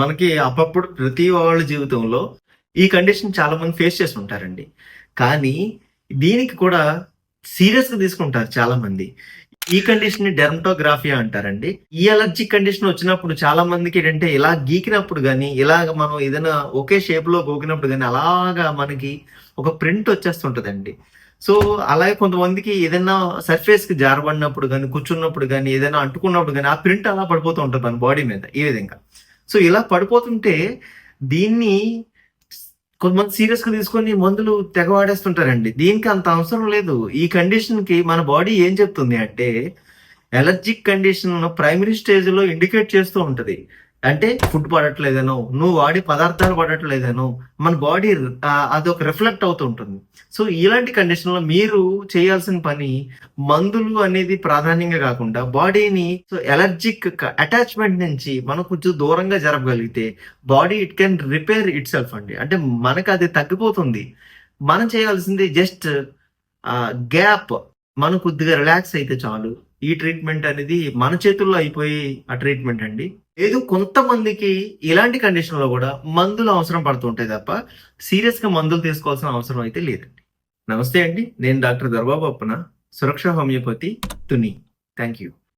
మనకి అప్పుడప్పుడు ప్రతి వాళ్ళ జీవితంలో ఈ కండిషన్ చాలా మంది ఫేస్ చేసి ఉంటారండి. కానీ దీనికి కూడా సీరియస్గా తీసుకుంటారు చాలా మంది. ఈ కండిషన్ని డెర్మటోగ్రాఫియా అంటారండి. ఈ అలర్జీ కండిషన్ వచ్చినప్పుడు చాలా మందికి ఏంటంటే ఇలా గీకినప్పుడు కానీ ఇలాగ మనం ఏదైనా ఒకే షేప్లో గోకినప్పుడు కానీ అలాగా మనకి ఒక ప్రింట్ వచ్చేస్తుంటదండి. సో అలాగే కొంతమందికి ఏదైనా సర్ఫేస్కి జారబడినప్పుడు కానీ కూర్చున్నప్పుడు కానీ ఏదైనా అంటుకున్నప్పుడు కానీ ఆ ప్రింట్ అలా పడిపోతూ ఉంటుంది మన బాడీ మీద ఈ విధంగా. సో ఇలా పడిపోతుంటే దీన్ని కొంతమంది సీరియస్గా తీసుకొని మందులు తెగ వాడేస్తుంటారండి దీనికి అంత అవసరం లేదు. ఈ కండిషన్కి మన బాడీ ఏం చెప్తుంది అంటే ఎలర్జిక్ కండిషన్ ప్రైమరీ స్టేజ్లో ఇండికేట్ చేస్తూ ఉంటుంది. అంటే ఫుడ్ పడట్లేదనో నువ్వు వాడే పదార్థాలు పడట్లేదనో మన బాడీ అదొక రిఫ్లెక్ట్ అవుతూ ఉంటుంది. సో ఇలాంటి కండిషన్లో మీరు చేయాల్సిన పని మందులు అనేది ప్రాధాన్యంగా కాకుండా బాడీని సో ఎలర్జిక్ అటాచ్మెంట్ నుంచి మనం కొంచెం దూరంగా జరపగలిగితే body it can repair itself అండి. అంటే మనకు అది తగ్గిపోతుంది. మనం చేయాల్సింది జస్ట్ గ్యాప్. మనం కొద్దిగా రిలాక్స్ అయితే చాలు. ఈ ట్రీట్మెంట్ అనేది మన చేతుల్లో అయిపోయి ఆ ట్రీట్మెంట్ అండి. లేదు కొంతమందికి ఇలాంటి కండిషన్లో కూడా మందులు అవసరం పడుతుంటాయి తప్ప సీరియస్గా మందులు తీసుకోవాల్సిన అవసరం అయితే లేదండి. నమస్తే అండి నేను doctor Darbabu Appana Suraksha homoeopathy Tuni. Thank you